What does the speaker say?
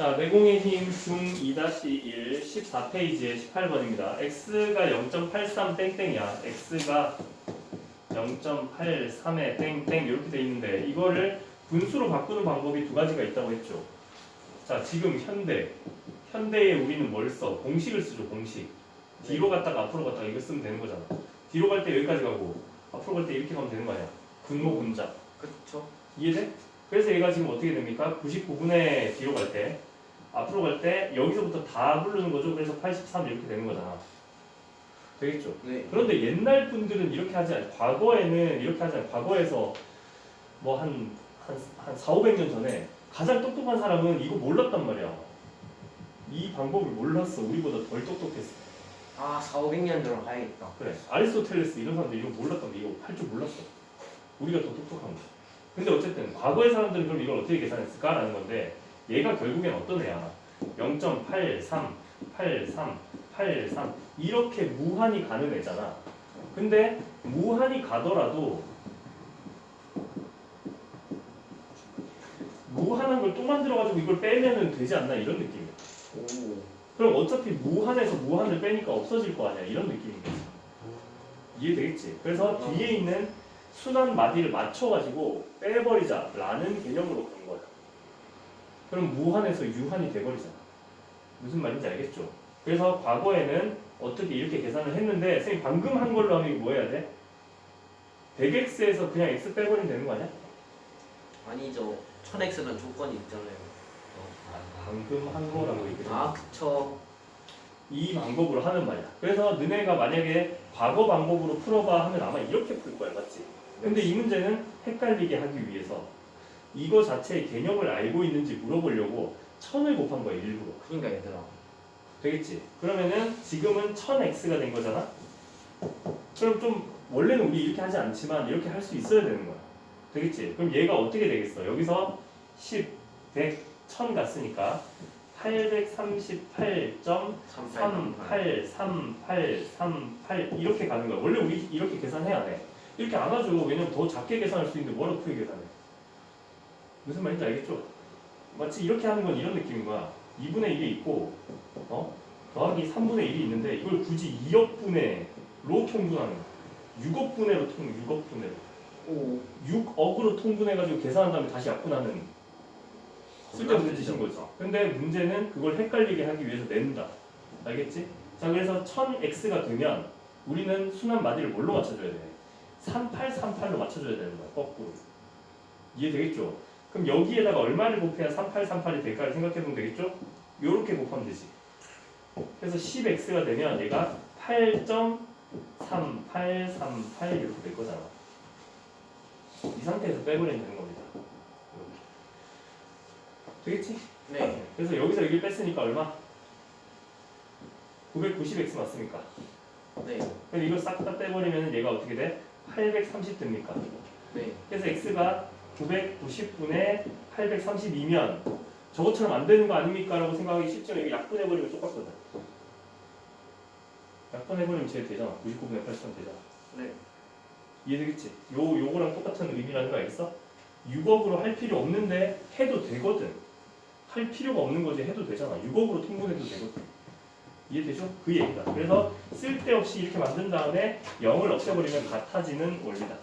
자, 내공의 힘 중 2-1 14페이지에 18번입니다. x가 0.83 땡땡이야. x가 0.83에 땡땡 이렇게 돼 있는데 이거를 분수로 바꾸는 방법이 두 가지가 있다고 했죠. 자, 지금 현대 현대에 우리는 뭘 써? 공식을 쓰죠, 공식. 뒤로 갔다가 앞으로 갔다가 이거 쓰면 되는 거잖아. 뒤로 갈 때 여기까지 가고 앞으로 갈 때 이렇게 가면 되는 거 아니야. 분모 분자. 그쵸? 이해돼? 그래서 얘가 지금 어떻게 됩니까? 99분의 뒤로 갈 때 앞으로 갈 때 여기서부터 다 부르는 거죠. 그래서 83 이렇게 되는 거잖아. 되겠죠? 네. 그런데 옛날 분들은 이렇게 하지 않아요. 과거에는 이렇게 하지 않아요. 과거에서 뭐 한 한, 한 4, 500년 전에 가장 똑똑한 사람은 이거 몰랐단 말이야. 이 방법을 몰랐어. 우리보다 덜 똑똑했어. 아 4, 500년 전으로 가야겠다. 그래. 아리스토텔레스 이런 사람들 이거 몰랐던 게 이거 할 줄 몰랐어. 우리가 더 똑똑한 거. 근데 어쨌든 과거의 사람들은 그럼 이걸 어떻게 계산했을까라는 건데 얘가 결국엔 어떤 애야? 0.83, 83, 83 이렇게 무한히 가는 애잖아. 근데 무한히 가더라도 무한한 걸 또 만들어가지고 이걸 빼면은 되지 않나 이런 느낌이야. 오. 그럼 어차피 무한에서 무한을 빼니까 없어질 거 아니야 이런 느낌인 거지 이해되겠지? 그래서 어. 뒤에 있는 순환 마디를 맞춰가지고 빼버리자라는 개념으로 그런 거야 그럼 무한에서 유한이 돼버리잖아 무슨 말인지 알겠죠? 그래서 과거에는 어떻게 이렇게 계산을 했는데 선생님 방금 한 걸로 하면 이거 뭐 해야 돼? 100x에서 그냥 x 빼버리면 되는 거 아니야? 아니죠. 1000x는 조건이 있잖아요. 방금 한 거라고 얘기를 아 그쵸. 이 방법으로 하는 말이야. 그래서 너네가 만약에 과거 방법으로 풀어봐 하면 아마 이렇게 풀 거야, 맞지? 근데 이 문제는 헷갈리게 하기 위해서 이거 자체의 개념을 알고 있는지 물어보려고 천을 곱한 거야, 일부러. 그러니까 얘들아. 되겠지? 그러면은 지금은 1000x가 된 거잖아? 그럼 좀 원래는 우리 이렇게 하지 않지만 이렇게 할 수 있어야 되는 거야. 되겠지? 그럼 얘가 어떻게 되겠어? 여기서 10, 100, 1000 갔으니까 838.383838 이렇게 가는 거야. 원래 우리 이렇게 계산해야 돼. 이렇게 안 하죠. 왜냐면 더 작게 계산할 수 있는데 뭐라고 크게 계산해. 무슨 말인지 알겠죠? 마치 이렇게 하는 건 이런 느낌인 거야. 2분의 1이 있고, 어? 더하기 3분의 1이 있는데 이걸 굳이 2억분의로 통분하는 거야. 6억분의로 통, 6억분의로. 오. 6억으로 통분해가지고 계산한 다음에 다시 약분하는 쓸데없는 짓인 거지. 근데 문제는 그걸 헷갈리게 하기 위해서 낸다. 알겠지? 자, 그래서 1000x가 되면 우리는 순환 마디를 뭘로 맞춰줘야 돼? 3838로 맞춰줘야 되는 거야, 거꾸로. 이해되겠죠? 그럼 여기에다가 얼마를 곱해야 3838이 될까를 생각해보면 되겠죠? 요렇게 곱하면 되지. 그래서 10x가 되면 얘가 8.3838 이렇게 될 거잖아. 이 상태에서 빼버리면 되는 겁니다. 이렇게. 되겠지? 네. 그래서 여기서 여기 뺐으니까 얼마? 990x 맞습니까? 네. 그럼 이걸 싹 다 빼버리면 얘가 어떻게 돼? 830 됩니까? 네. 그래서 x가 990분의 832면 저것처럼 안 되는 거 아닙니까? 라고 생각하기 쉽지만 이거 약분해버리면 똑같거든. 약분해버리면 쟤 되잖아. 99분의 8 되잖아. 네. 이해되겠지? 요, 요거랑 똑같은 의미라는 거 알겠어? 6억으로 할 필요 없는데 해도 되거든. 할 필요가 없는 거지 해도 되잖아. 6억으로 통분해도 되거든. 이해되죠? 그 얘기다. 그래서 쓸데없이 이렇게 만든 다음에 0을 없애버리면 같아지는 원리다.